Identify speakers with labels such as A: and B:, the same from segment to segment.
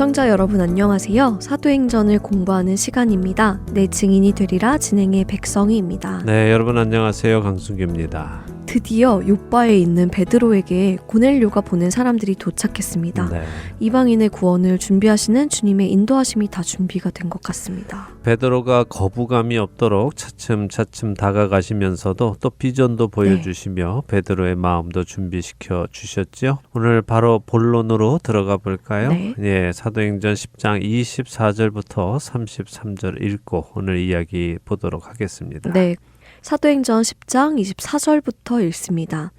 A: 애청자 여러분 안녕하세요. 사도행전을 공부하는 시간입니다. 내 증인이 되리라 진행의 백성희입니다.
B: 네, 여러분 안녕하세요. 강순규입니다.
A: 드디어 요바에 있는 베드로에게 고넬료가 보낸 사람들이 도착했습니다.
B: 네.
A: 이방인의 구원을 준비하시는 주님의 인도하심이 다 준비가 된 것 같습니다.
B: 베드로가 거부감이 없도록 차츰차츰 다가가시면서도 또 비전도 보여주시며 베드로의 마음도 준비시켜 주셨지요. 오늘 바로 본론으로 들어가 볼까요?
A: 네.
B: 예, 사도행전 10장 24절부터 33절 읽고 오늘 이야기 보도록 하겠습니다.
A: 네. 사도행전 10장 24절부터 읽습니다.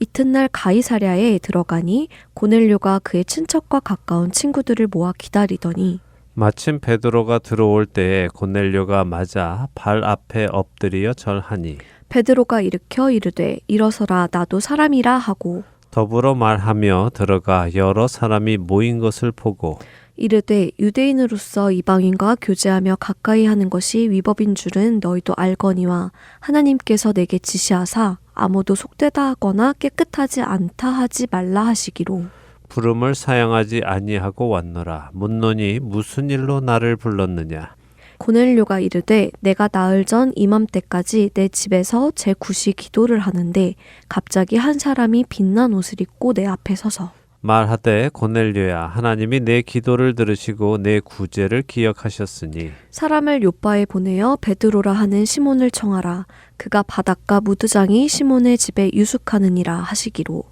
A: 이튿날 가이사랴에 들어가니 고넬료가 그의 친척과 가까운 친구들을 모아 기다리더니
B: 마침 베드로가 들어올 때에 고넬료가 맞아 발 앞에 엎드려 절하니
A: 베드로가 일으켜 이르되 일어서라 나도 사람이라 하고
B: 더불어 말하며 들어가 여러 사람이 모인 것을 보고
A: 이르되 유대인으로서 이방인과 교제하며 가까이 하는 것이 위법인 줄은 너희도 알거니와 하나님께서 내게 지시하사 아무도 속되다 하거나 깨끗하지 않다 하지 말라 하시기로.
B: 부름을 사양하지 아니하고 왔노라. 묻노니 무슨 일로 나를 불렀느냐?
A: 고넬료가 이르되 내가 나흘 전 이맘때까지 내 집에서 제 굿이 기도를 하는데 갑자기 한 사람이 빛난 옷을 입고 내 앞에 서서
B: 말하되 고넬료야 하나님이 내 기도를 들으시고 내 구제를 기억하셨으니.
A: 사람을 요바에 보내어 베드로라 하는 시몬을 청하라. 그가 바닷가 무드장이 시몬의 집에 유숙하느니라 하시기로.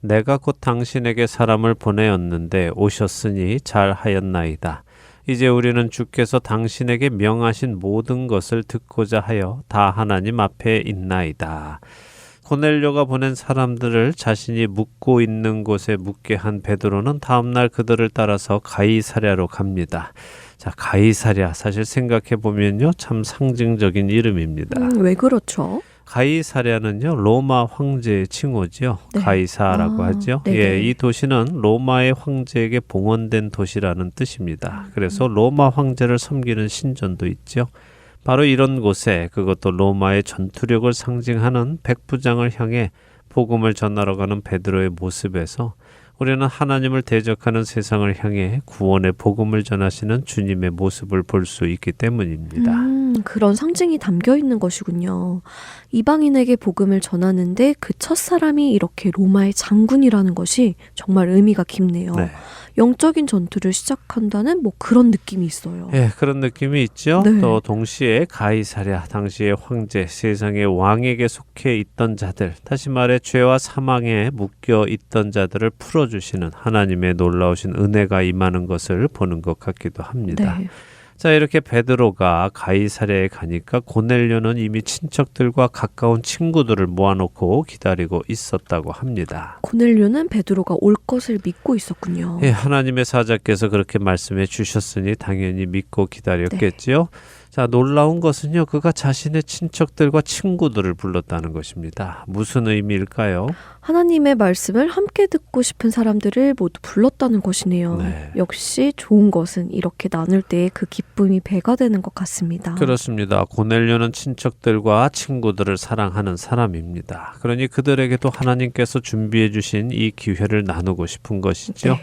B: 내가 곧 당신에게 사람을 보내었는데 오셨으니 잘하였나이다. 이제 우리는 주께서 당신에게 명하신 모든 것을 듣고자 하여 다 하나님 앞에 있나이다. 고넬료가 보낸 사람들을 자신이 묵고 있는 곳에 묵게 한 베드로는 다음날 그들을 따라서 가이사랴로 갑니다. 자, 가이사랴 사실 생각해 보면요 참 상징적인 이름입니다.
A: 음, 왜 그렇죠?
B: 가이사랴는요 로마 황제의 칭호지요.
A: 네.
B: 가이사라고
A: 아,
B: 하죠.
A: 네네.
B: 예, 이 도시는 로마의 황제에게 봉헌된 도시라는 뜻입니다.
A: 음.
B: 그래서 로마 황제를 섬기는 신전도 있죠. 바로 이런 곳에 그것도 로마의 전투력을 상징하는 백부장을 향해 복음을 전하러 가는 베드로의 모습에서 우리는 하나님을 대적하는 세상을 향해 구원의 복음을 전하시는 주님의 모습을 볼 수 있기 때문입니다.
A: 음, 그런 상징이 담겨 있는 것이군요. 이방인에게 복음을 전하는데 그 첫 사람이 이렇게 로마의 장군이라는 것이 정말 의미가 깊네요.
B: 네.
A: 영적인 전투를 시작한다는 뭐 그런 느낌이 있어요.
B: 예, 그런 느낌이 있죠.
A: 네.
B: 또 동시에 가이사랴 당시의 황제, 세상의 왕에게 속해 있던 자들, 다시 말해 죄와 사망에 묶여 있던 자들을 풀어 주시는 하나님의 놀라우신 은혜가 임하는 것을 보는 것 같기도 합니다.
A: 네.
B: 자, 이렇게 베드로가 가이사랴에 가니까 고넬료는 이미 친척들과 가까운 친구들을 모아놓고 기다리고 있었다고 합니다.
A: 고넬료는 베드로가 올 것을 믿고 있었군요.
B: 예, 하나님의 사자께서 그렇게 말씀해 주셨으니 당연히 믿고 기다렸겠지요. 자, 놀라운 것은요, 그가 자신의 친척들과 친구들을 불렀다는 것입니다. 무슨 의미일까요?
A: 하나님의 말씀을 함께 듣고 싶은 사람들을 모두 불렀다는 것이네요.
B: 네.
A: 역시 좋은 것은 이렇게 나눌 때의 그 기쁨이 배가 되는 것 같습니다.
B: 그렇습니다. 고넬료는 친척들과 친구들을 사랑하는 사람입니다. 그러니 그들에게도 하나님께서 준비해 주신 이 기회를 나누고 싶은 것이죠.
A: 네.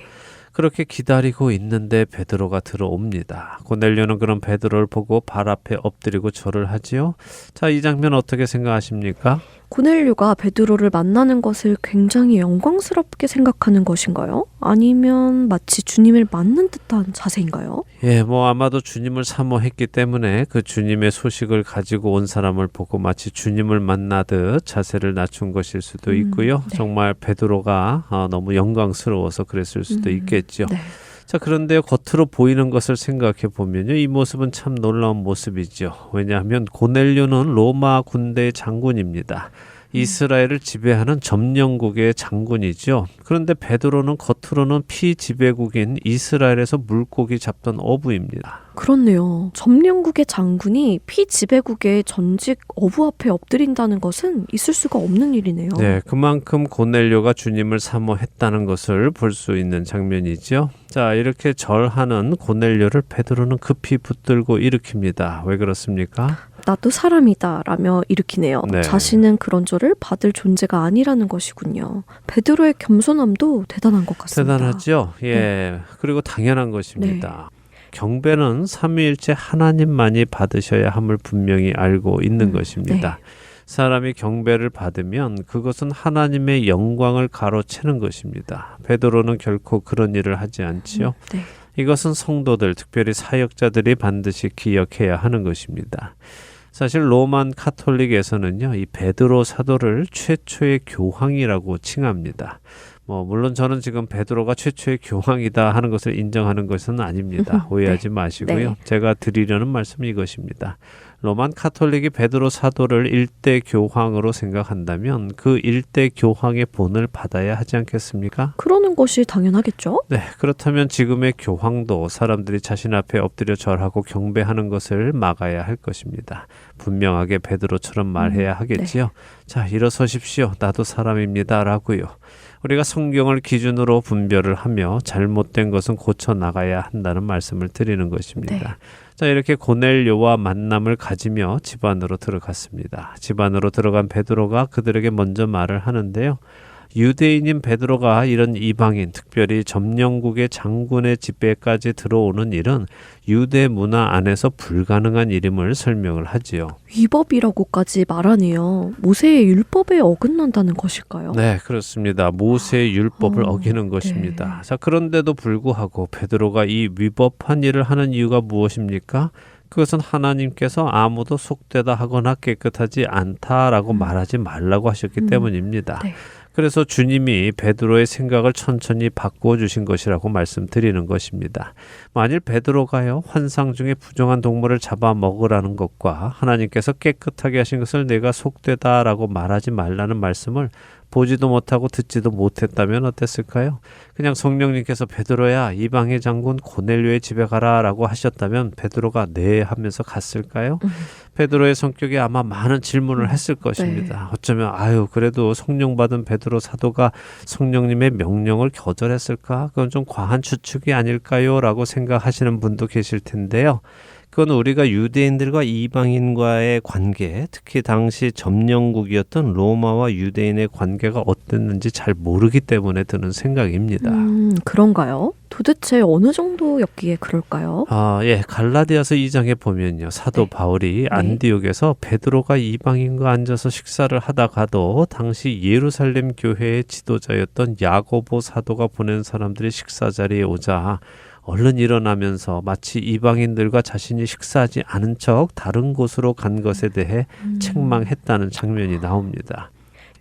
B: 그렇게 기다리고 있는데 베드로가 들어옵니다. 고넬료는 그런 베드로를 보고 발 앞에 엎드리고 절을 하지요. 자, 이 장면 어떻게 생각하십니까?
A: 고넬료가 베드로를 만나는 것을 굉장히 영광스럽게 생각하는 것인가요? 아니면 마치 주님을 맞는 듯한 자세인가요?
B: 예, 뭐 아마도 주님을 사모했기 때문에 그 주님의 소식을 가지고 온 사람을 보고 마치 주님을 만나듯 자세를 낮춘 것일 수도
A: 음,
B: 있고요.
A: 네.
B: 정말 베드로가 아, 너무 영광스러워서 그랬을 수도
A: 음,
B: 있겠죠.
A: 네.
B: 자, 그런데 겉으로 보이는 것을 생각해 보면요. 이 모습은 참 놀라운 모습이죠. 왜냐하면 고넬료는 로마 군대의 장군입니다. 이스라엘을 지배하는 점령국의 장군이죠. 그런데 베드로는 겉으로는 피지배국인 이스라엘에서 물고기 잡던 어부입니다.
A: 그렇네요. 점령국의 장군이 피지배국의 전직 어부 앞에 엎드린다는 것은 있을 수가 없는 일이네요.
B: 네, 그만큼 고넬료가 주님을 사모했다는 것을 볼 수 있는 장면이죠. 자, 이렇게 절하는 고넬료를 베드로는 급히 붙들고 일으킵니다. 왜 그렇습니까?
A: 나도 사람이다 라며 일으키네요.
B: 네.
A: 자신은 그런 죄를 받을 존재가 아니라는 것이군요. 베드로의 겸손함도 대단한 것 같습니다.
B: 대단하죠. 예. 그리고 당연한 것입니다. 경배는 삼위일체 하나님만이 받으셔야 함을 분명히 알고 있는
A: 음,
B: 것입니다. 사람이 경배를 받으면 그것은 하나님의 영광을 가로채는 것입니다. 베드로는 결코 그런 일을 하지 않지요.
A: 네.
B: 이것은 성도들, 특별히 사역자들이 반드시 기억해야 하는 것입니다. 사실 로만 카톨릭에서는요, 이 베드로 사도를 최초의 교황이라고 칭합니다. 뭐 물론 저는 지금 베드로가 최초의 교황이다 하는 것을 인정하는 것은 아닙니다. 오해하지 마시고요.
A: 네.
B: 제가 드리려는 말씀이 이것입니다. 로만 카톨릭이 베드로 사도를 일대 교황으로 생각한다면 그 일대 교황의 본을 받아야 하지 않겠습니까?
A: 그러는 것이 당연하겠죠?
B: 네, 그렇다면 지금의 교황도 사람들이 자신 앞에 엎드려 절하고 경배하는 것을 막아야 할 것입니다. 분명하게 베드로처럼 말해야 하겠지요. 자, 일어서십시오. 나도 사람입니다라고요. 우리가 성경을 기준으로 분별을 하며 잘못된 것은 고쳐 나가야 한다는 말씀을 드리는 것입니다. 자, 이렇게 고넬료와 만남을 가지며 집 안으로 들어갔습니다. 집 안으로 들어간 베드로가 그들에게 먼저 말을 하는데요. 유대인인 베드로가 이런 이방인, 특별히 점령국의 장군의 집배까지 들어오는 일은 유대 문화 안에서 불가능한 일임을 설명을 하지요.
A: 위법이라고까지 말하네요. 모세의 율법에 어긋난다는 것일까요?
B: 네, 그렇습니다. 모세의 율법을
A: 어,
B: 어기는 것입니다. 자, 그런데도 불구하고 베드로가 이 위법한 일을 하는 이유가 무엇입니까? 그것은 하나님께서 아무도 속되다 하거나 깨끗하지 않다라고 말하지 말라고 하셨기
A: 음,
B: 때문입니다.
A: 네.
B: 그래서 주님이 베드로의 생각을 천천히 바꾸어 주신 것이라고 말씀드리는 것입니다. 만일 베드로가요 환상 중에 부정한 동물을 잡아 먹으라는 것과 하나님께서 깨끗하게 하신 것을 내가 속되다라고 말하지 말라는 말씀을 보지도 못하고 듣지도 못했다면 어땠을까요? 그냥 성령님께서 베드로야 이방의 장군 고넬료의 집에 가라라고 하셨다면 베드로가 네 하면서 갔을까요?
A: 음.
B: 베드로의 성격에 아마 많은 질문을 했을 것입니다. 어쩌면 아유 그래도 성령 받은 베드로 사도가 성령님의 명령을 거절했을까? 그건 좀 과한 추측이 아닐까요?라고 생각하시는 분도 계실 텐데요. 그건 우리가 유대인들과 이방인과의 관계, 특히 당시 점령국이었던 로마와 유대인의 관계가 어땠는지 잘 모르기 때문에 드는 생각입니다.
A: 음, 그런가요? 도대체 어느 정도였기에 그럴까요?
B: 아, 예. 갈라디아서 2장에 보면요. 사도
A: 네.
B: 바울이 안디옥에서 베드로가 이방인과 앉아서 식사를 하다가도 당시 예루살렘 교회의 지도자였던 야고보 사도가 보낸 사람들이 식사 자리에 오자 얼른 일어나면서 마치 이방인들과 자신이 식사하지 않은 척 다른 곳으로 간 것에 대해
A: 음.
B: 책망했다는 장면이 나옵니다.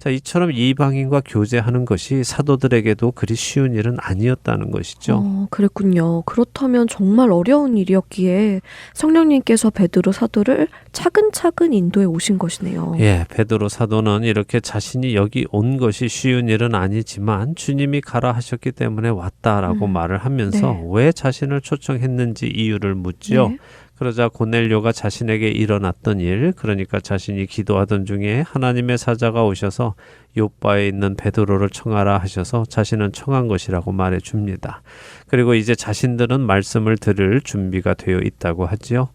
B: 자, 이처럼 이방인과 교제하는 것이 사도들에게도 그리 쉬운 일은 아니었다는 것이죠.
A: 어, 그랬군요. 그렇다면 정말 어려운 일이었기에 성령님께서 베드로 사도를 차근차근 인도해 오신 것이네요.
B: 예, 베드로 사도는 이렇게 자신이 여기 온 것이 쉬운 일은 아니지만 주님이 가라 하셨기 때문에 왔다라고
A: 음,
B: 말을 하면서
A: 네.
B: 왜 자신을 초청했는지 이유를 묻지요.
A: 네.
B: 그러자 고넬료가 자신에게 일어났던 일, 그러니까 자신이 기도하던 중에 하나님의 사자가 오셔서 요바에 있는 베드로를 청하라 하셔서 자신은 청한 것이라고 말해 줍니다. 그리고 이제 자신들은 말씀을 들을 준비가 되어 있다고 하지요.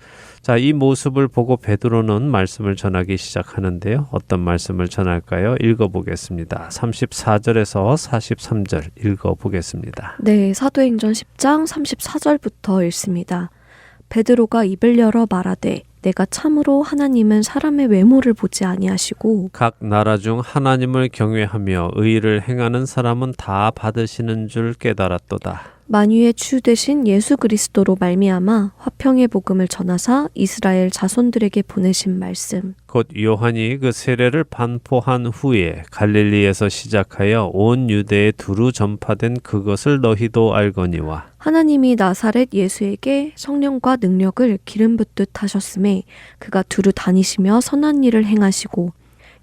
B: 자, 이 모습을 보고 베드로는 말씀을 전하기 시작하는데요. 어떤 말씀을 전할까요? 읽어 보겠습니다. 34절에서 43절 읽어 보겠습니다.
A: 네, 사도행전 10장 34절부터 읽습니다. 베드로가 입을 열어 말하되 내가 참으로 하나님은 사람의 외모를 보지 아니하시고
B: 각 나라 중 하나님을 경외하며 의를 행하는 사람은 다 받으시는 줄 깨달았도다.
A: 만유의 주 되신 예수 그리스도로 말미암아 화평의 복음을 전하사 이스라엘 자손들에게 보내신 말씀
B: 곧 요한이 그 세례를 반포한 후에 갈릴리에서 시작하여 온 유대에 두루 전파된 그것을 너희도 알거니와
A: 하나님이 나사렛 예수에게 성령과 능력을 기름 붓듯 하셨음에 그가 두루 다니시며 선한 일을 행하시고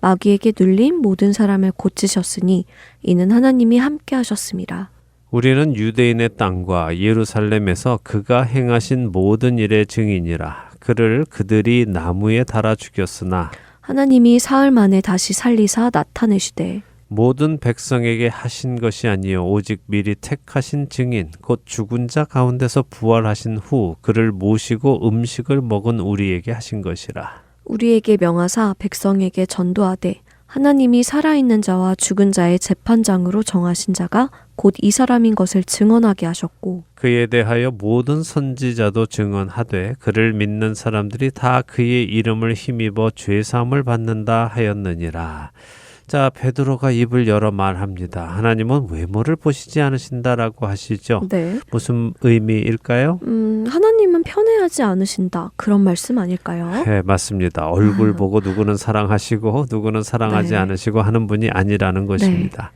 A: 마귀에게 눌린 모든 사람을 고치셨으니 이는 하나님이 함께 하셨습니다.
B: 우리는 유대인의 땅과 예루살렘에서 그가 행하신 모든 일의 증인이라. 그를 그들이 나무에 달아 죽였으나
A: 하나님이 사흘 만에 다시 살리사 나타내시되
B: 모든 백성에게 하신 것이 아니요 오직 미리 택하신 증인 곧 죽은 자 가운데서 부활하신 후 그를 모시고 음식을 먹은 우리에게 하신 것이라.
A: 우리에게 명하사 백성에게 전도하되 하나님이 살아있는 자와 죽은 자의 재판장으로 정하신 자가 곧 이 사람인 것을 증언하게 하셨고
B: 그에 대하여 모든 선지자도 증언하되 그를 믿는 사람들이 다 그의 이름을 힘입어 죄 사함을 받는다 하였느니라. 자, 베드로가 입을 열어 말합니다. 하나님은 외모를 보시지 않으신다라고 하시죠.
A: 네.
B: 무슨 의미일까요?
A: 음, 하나님은 편애하지 않으신다. 그런 말씀 아닐까요?
B: 네, 맞습니다. 얼굴 보고 누구는 사랑하시고 누구는 사랑하지
A: 네.
B: 않으시고 하는 분이 아니라는 것입니다.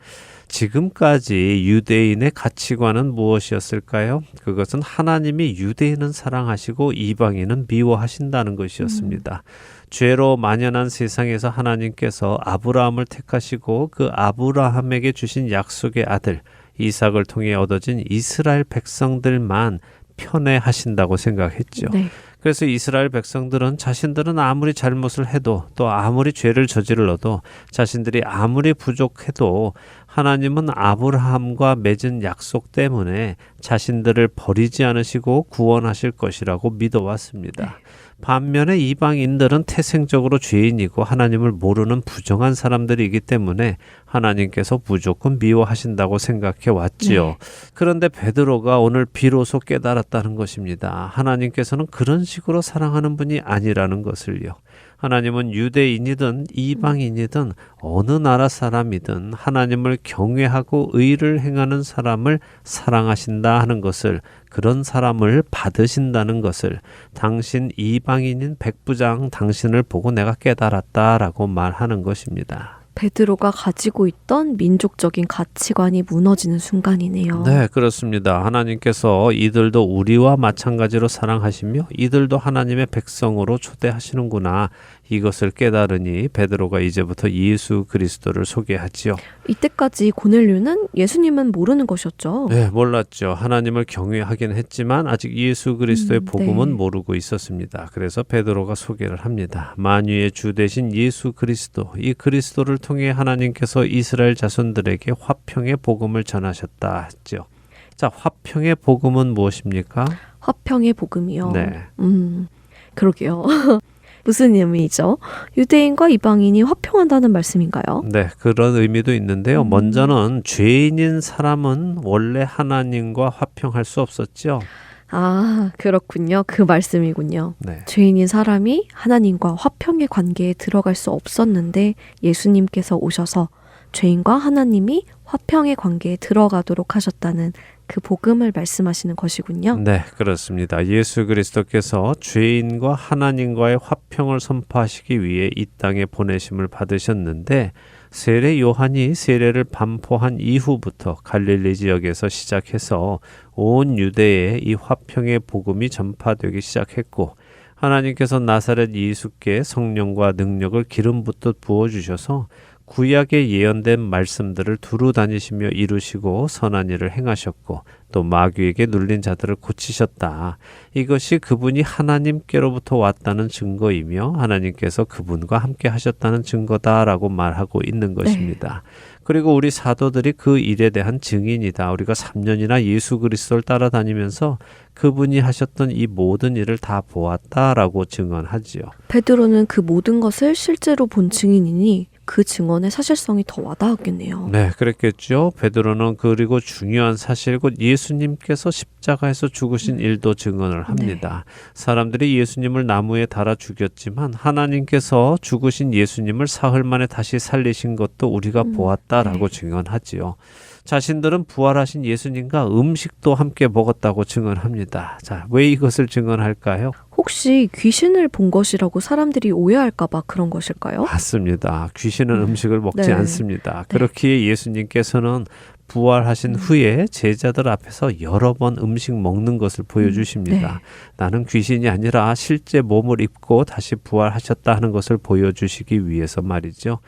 B: 지금까지 유대인의 가치관은 무엇이었을까요? 그것은 하나님이 유대인은 사랑하시고 이방인은 미워하신다는 것이었습니다. 죄로 만연한 세상에서 하나님께서 아브라함을 택하시고 그 아브라함에게 주신 약속의 아들 이삭을 통해 얻어진 이스라엘 백성들만 편애 하신다고 생각했죠.
A: 네.
B: 그래서 이스라엘 백성들은 자신들은 아무리 잘못을 해도 또 아무리 죄를 저질러도 자신들이 아무리 부족해도 하나님은 아브라함과 맺은 약속 때문에 자신들을 버리지 않으시고 구원하실 것이라고 믿어왔습니다. 반면에 이방인들은 태생적으로 죄인이고 하나님을 모르는 부정한 사람들이기 때문에 하나님께서 무조건 미워하신다고 생각해 왔지요. 그런데 베드로가 오늘 비로소 깨달았다는 것입니다. 하나님께서는 그런 식으로 사랑하는 분이 아니라는 것을요. 하나님은 유대인이든 이방인이든 어느 나라 사람이든 하나님을 경외하고 의를 행하는 사람을 사랑하신다 하는 것을 그런 사람을 받으신다는 것을 당신 이방인인 백부장 당신을 보고 내가 깨달았다라고 말하는 것입니다.
A: 베드로가 가지고 있던 민족적인 가치관이 무너지는 순간이네요.
B: 네, 그렇습니다. 하나님께서 이들도 우리와 마찬가지로 사랑하시며 이들도 하나님의 백성으로 초대하시는구나. 이것을 깨달으니 베드로가 이제부터 예수 그리스도를 소개하지요.
A: 이때까지 고넬류는 예수님은 모르는 것이었죠.
B: 네, 몰랐죠. 하나님을 경외하긴 했지만 아직 예수 그리스도의
A: 음,
B: 복음은
A: 네.
B: 모르고 있었습니다. 그래서 베드로가 소개를 합니다. 만유의 주 대신 예수 그리스도, 이 그리스도를 통해 하나님께서 이스라엘 자손들에게 화평의 복음을 전하셨다 했죠. 자, 화평의 복음은 무엇입니까?
A: 화평의 복음이요.
B: 네.
A: 음, 그러게요. 무슨 의미죠? 유대인과 이방인이 화평한다는 말씀인가요?
B: 네, 그런 의미도 있는데요.
A: 음.
B: 먼저는 죄인인 사람은 원래 하나님과 화평할 수 없었죠.
A: 아, 그렇군요. 그 말씀이군요.
B: 네.
A: 죄인인 사람이 하나님과 화평의 관계에 들어갈 수 없었는데 예수님께서 오셔서 죄인과 하나님이 화평의 관계에 들어가도록 하셨다는 그 복음을 말씀하시는 것이군요.
B: 네, 그렇습니다. 예수 그리스도께서 죄인과 하나님과의 화평을 선포하시기 위해 이 땅에 보내심을 받으셨는데 세례 요한이 세례를 반포한 이후부터 갈릴리 지역에서 시작해서 온 유대에 이 화평의 복음이 전파되기 시작했고 하나님께서 나사렛 예수께 성령과 능력을 기름 붓듯 부어 주셔서 구약에 예언된 말씀들을 두루 다니시며 이루시고 선한 일을 행하셨고 또 마귀에게 눌린 자들을 고치셨다. 이것이 그분이 하나님께로부터 왔다는 증거이며 하나님께서 그분과 함께 하셨다는 증거다라고 말하고 있는 것입니다. 그리고 우리 사도들이 그 일에 대한 증인이다. 우리가 3년이나 예수 그리스도를 따라다니면서 그분이 하셨던 이 모든 일을 다 보았다라고 증언하지요.
A: 베드로는 그 모든 것을 실제로 본 증인이니 그 증언의 사실성이 더 와닿았겠네요.
B: 네, 그랬겠죠. 베드로는 그리고 중요한 사실 곧 예수님께서 십자가에서 죽으신 일도 증언을 합니다. 사람들이 예수님을 나무에 달아 죽였지만 하나님께서 죽으신 예수님을 사흘 만에 다시 살리신 것도 우리가
A: 음,
B: 보았다라고
A: 네.
B: 증언하지요. 자신들은 부활하신 예수님과 음식도 함께 먹었다고 증언합니다. 자, 왜 이것을 증언할까요?
A: 혹시 귀신을 본 것이라고 사람들이 오해할까봐 그런 것일까요?
B: 맞습니다. 귀신은 음식을 먹지
A: 네.
B: 않습니다. 그렇기에 예수님께서는 부활하신 후에 제자들 앞에서 여러 번 음식 먹는 것을 보여주십니다.
A: 네.
B: 나는 귀신이 아니라 실제 몸을 입고 다시 부활하셨다 하는 것을 보여주시기 위해서 말이죠.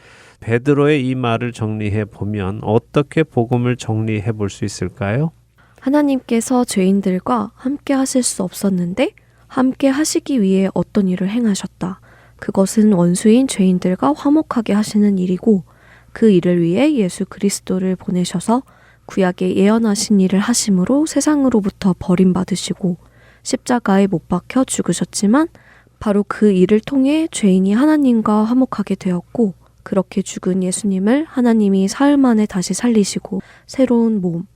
B: 베드로의 이 말을 정리해 보면 어떻게 복음을 정리해 볼 수 있을까요?
A: 하나님께서 죄인들과 함께 하실 수 없었는데 함께 하시기 위해 어떤 일을 행하셨다. 그것은 원수인 죄인들과 화목하게 하시는 일이고 그 일을 위해 예수 그리스도를 보내셔서 구약에 예언하신 일을 하심으로 세상으로부터 버림받으시고 십자가에 못 박혀 죽으셨지만 바로 그 일을 통해 죄인이 하나님과 화목하게 되었고 그렇게 죽은 예수님을 하나님이 사흘 만에 다시 살리시고 새로운 몸,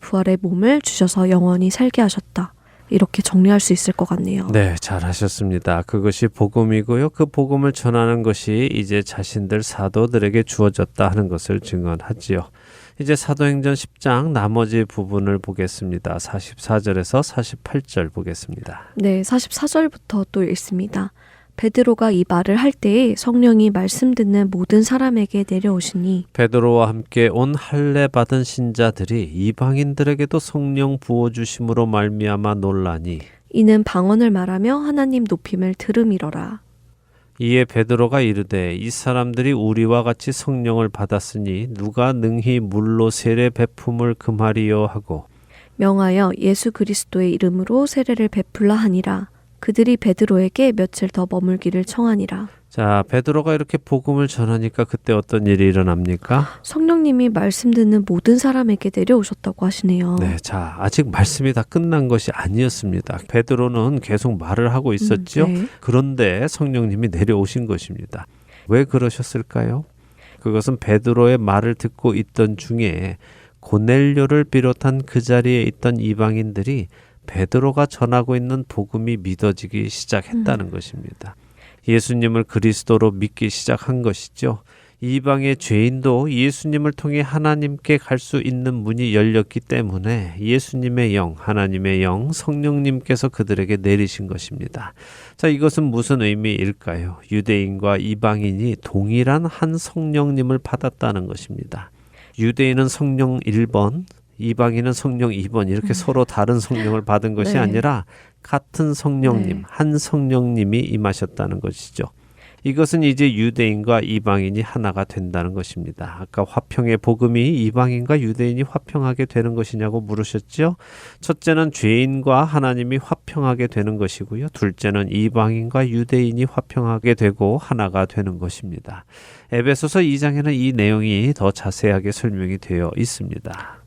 A: 부활의 몸을 주셔서 영원히 살게 하셨다. 이렇게 정리할 수 있을 것 같네요.
B: 네, 잘 하셨습니다. 그것이 복음이고요. 그 복음을 전하는 것이 이제 자신들 사도들에게 주어졌다 하는 것을 증언하지요. 이제 사도행전 10장 나머지 부분을 보겠습니다. 44절에서 48절 보겠습니다.
A: 네, 44절부터 또 읽습니다. 베드로가 이 말을 할 때에 성령이 말씀 듣는 모든 사람에게 내려오시니
B: 베드로와 함께 온 할례 받은 신자들이 이방인들에게도 성령 부어 주심으로 말미암아 놀라니
A: 이는 방언을 말하며 하나님 높임을 들음이러라.
B: 이에 베드로가 이르되 이 사람들이 우리와 같이 성령을 받았으니 누가 능히 물로 세례 베품을 금하리요 하고
A: 명하여 예수 그리스도의 이름으로 세례를 베풀라 하니라. 그들이 베드로에게 며칠 더 머물기를 청하니라.
B: 자 베드로가 이렇게 복음을 전하니까 그때 어떤 일이 일어납니까?
A: 성령님이 말씀 듣는 모든 사람에게 내려오셨다고 하시네요.
B: 네, 자 아직 말씀이 다 끝난 것이 아니었습니다. 베드로는 계속 말을 하고 있었죠.
A: 음, 네.
B: 그런데 성령님이 내려오신 것입니다. 왜 그러셨을까요? 그것은 베드로의 말을 듣고 있던 중에 고넬료를 비롯한 그 자리에 있던 이방인들이 베드로가 전하고 있는 복음이 믿어지기 시작했다는 것입니다. 예수님을 그리스도로 믿기 시작한 것이죠. 이방의 죄인도 예수님을 통해 하나님께 갈 수 있는 문이 열렸기 때문에 예수님의 영, 하나님의 영, 성령님께서 그들에게 내리신 것입니다. 자, 이것은 무슨 의미일까요? 유대인과 이방인이 동일한 한 성령님을 받았다는 것입니다. 유대인은 성령 1번, 이방인은 성령 2번 이렇게 서로 다른 성령을 받은 것이
A: 네.
B: 아니라 같은 성령님,
A: 네.
B: 한 성령님이 임하셨다는 것이죠. 이것은 이제 유대인과 이방인이 하나가 된다는 것입니다. 아까 화평의 복음이 이방인과 유대인이 화평하게 되는 것이냐고 물으셨죠? 첫째는 죄인과 하나님이 화평하게 되는 것이고요. 둘째는 이방인과 유대인이 화평하게 되고 하나가 되는 것입니다. 에베소서 2장에는 이 내용이 더 자세하게 설명이 되어 있습니다.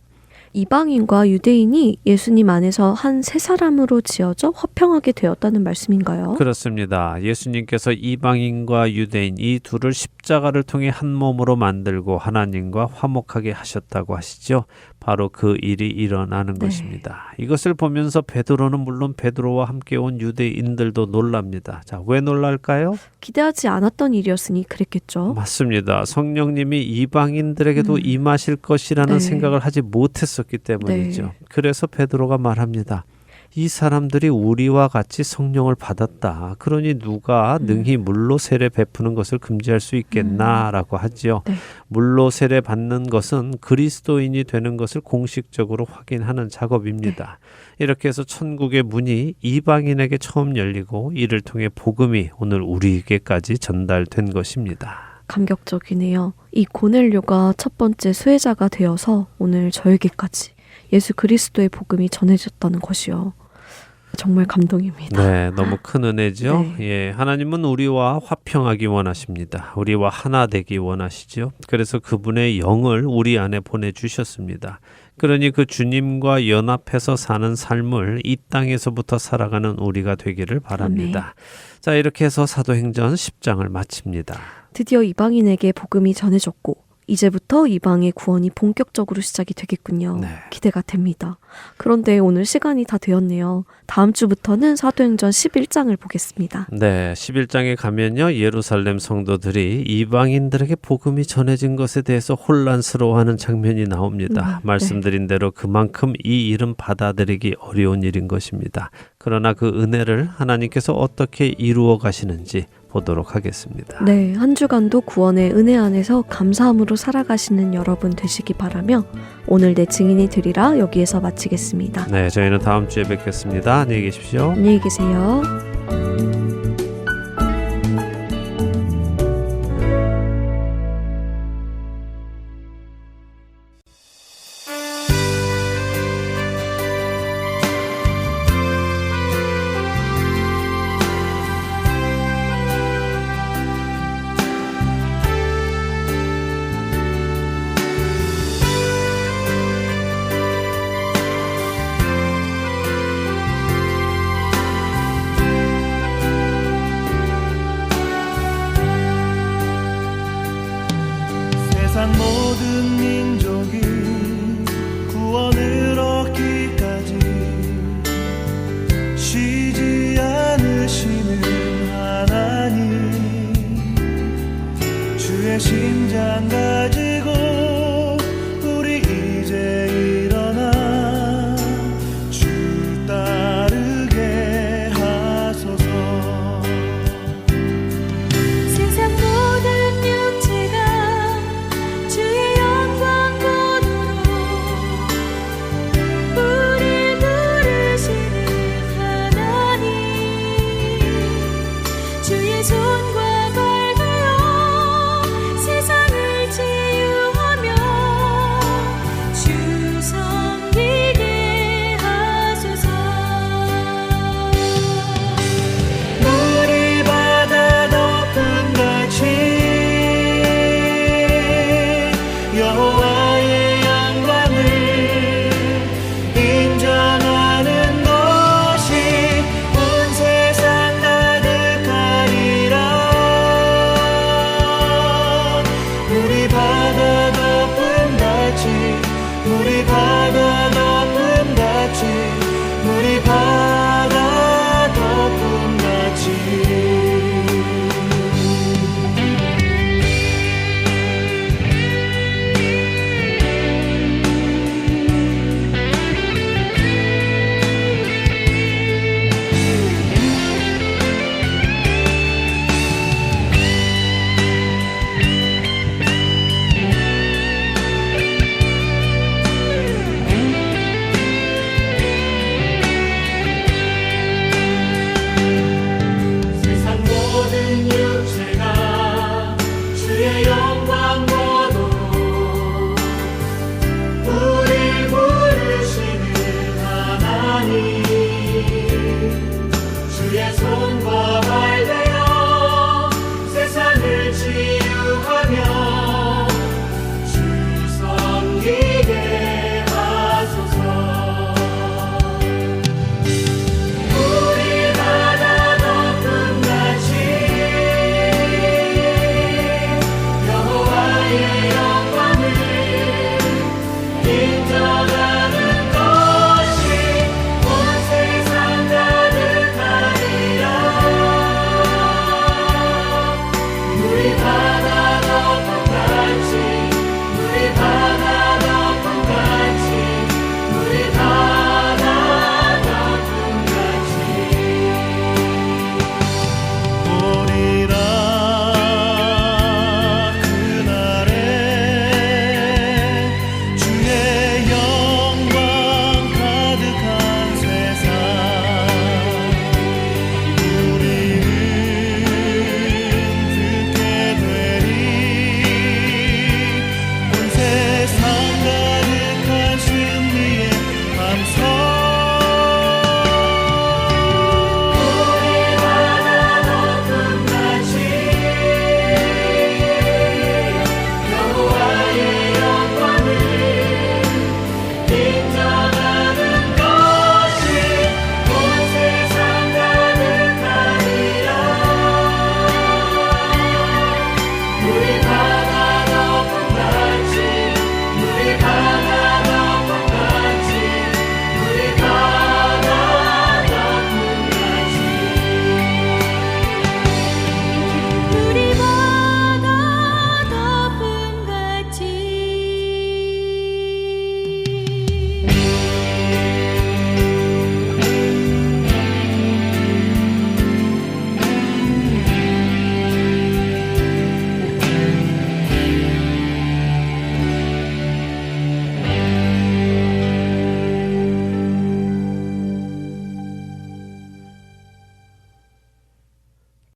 A: 이방인과 유대인이 예수님 안에서 한 세 사람으로 지어져 화평하게 되었다는 말씀인가요?
B: 그렇습니다. 예수님께서 이방인과 유대인 이 둘을 십자가를 통해 한 몸으로 만들고 하나님과 화목하게 하셨다고 하시죠. 바로 그 일이 일어나는
A: 네.
B: 것입니다. 이것을 보면서 베드로는 물론 베드로와 함께 온 유대인들도 놀랍니다. 자, 왜 놀랄까요?
A: 기대하지 않았던 일이었으니 그랬겠죠.
B: 맞습니다. 성령님이 이방인들에게도
A: 음.
B: 임하실 것이라는
A: 네.
B: 생각을 하지 못했었기 때문이죠.
A: 네.
B: 그래서 베드로가 말합니다. 이 사람들이 우리와 같이 성령을 받았다. 그러니 누가
A: 음.
B: 능히 물로 세례 베푸는 것을 금지할 수 있겠나라고 하지요.
A: 네.
B: 물로 세례 받는 것은 그리스도인이 되는 것을 공식적으로 확인하는 작업입니다.
A: 네.
B: 이렇게 해서 천국의 문이 이방인에게 처음 열리고 이를 통해 복음이 오늘 우리에게까지 전달된 것입니다.
A: 감격적이네요. 이 고넬료가 첫 번째 수혜자가 되어서 오늘 저에게까지 예수 그리스도의 복음이 전해졌다는 것이요. 정말 감동입니다.
B: 네, 너무 큰 은혜죠.
A: 네.
B: 예, 하나님은 우리와 화평하기 원하십니다. 우리와 하나 되기 원하시죠. 그래서 그분의 영을 우리 안에 보내 주셨습니다. 그러니 그 주님과 연합해서 사는 삶을 이 땅에서부터 살아가는 우리가 되기를 바랍니다. 자, 이렇게 해서 사도행전 10장을 마칩니다.
A: 드디어 이방인에게 복음이 전해졌고 이제부터 이방의 구원이 본격적으로 시작이 되겠군요.
B: 네.
A: 기대가 됩니다. 그런데 오늘 시간이 다 되었네요. 다음 주부터는 사도행전 11장을 보겠습니다.
B: 네, 11장에 가면요. 예루살렘 성도들이 이방인들에게 복음이 전해진 것에 대해서 혼란스러워하는 장면이 나옵니다.
A: 음,
B: 말씀드린 대로 그만큼 이 일은 받아들이기 어려운 일인 것입니다. 그러나 그 은혜를 하나님께서 어떻게 이루어 가시는지 보도록 하겠습니다.
A: 네, 한 주간도 구원의 은혜 안에서 감사함으로 살아가시는 여러분 되시기 바라며 오늘 내 증인이 되리라 여기에서 마치겠습니다.
B: 네, 저희는 다음 주에 뵙겠습니다. 안녕히 계십시오.
A: 안녕히 계세요.
C: Jesús.